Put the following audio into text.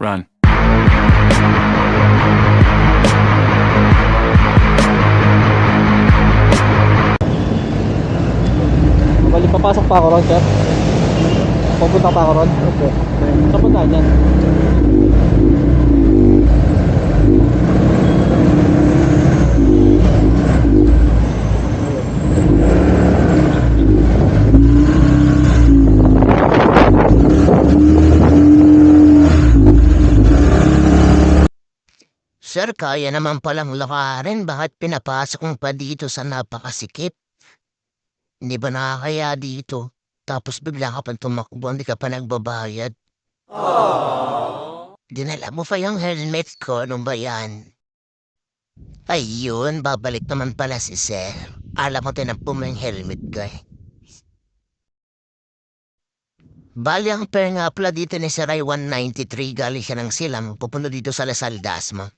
Run. Balik papasok pa ako ron, sir. Pupunta pa ako ron. Opo. Saan punta niyan? Sir, kaya naman palang lakarin. Bakit pinapasok mo pa dito sa napakasikip? Hindi ba nakakaya dito? Tapos bigla ka pa tumakbo, hindi ka pa nagbabayad. Dinala mo pa yung helmet ko, ano ba yan? Ayun, babalik naman pala si Sir. Alam mo, tinampo mo yung helmet ko eh. Bali ang pair nga pala dito ni Sir ay 193 galing siya ng silam pupunta dito sa Lasal Dasma.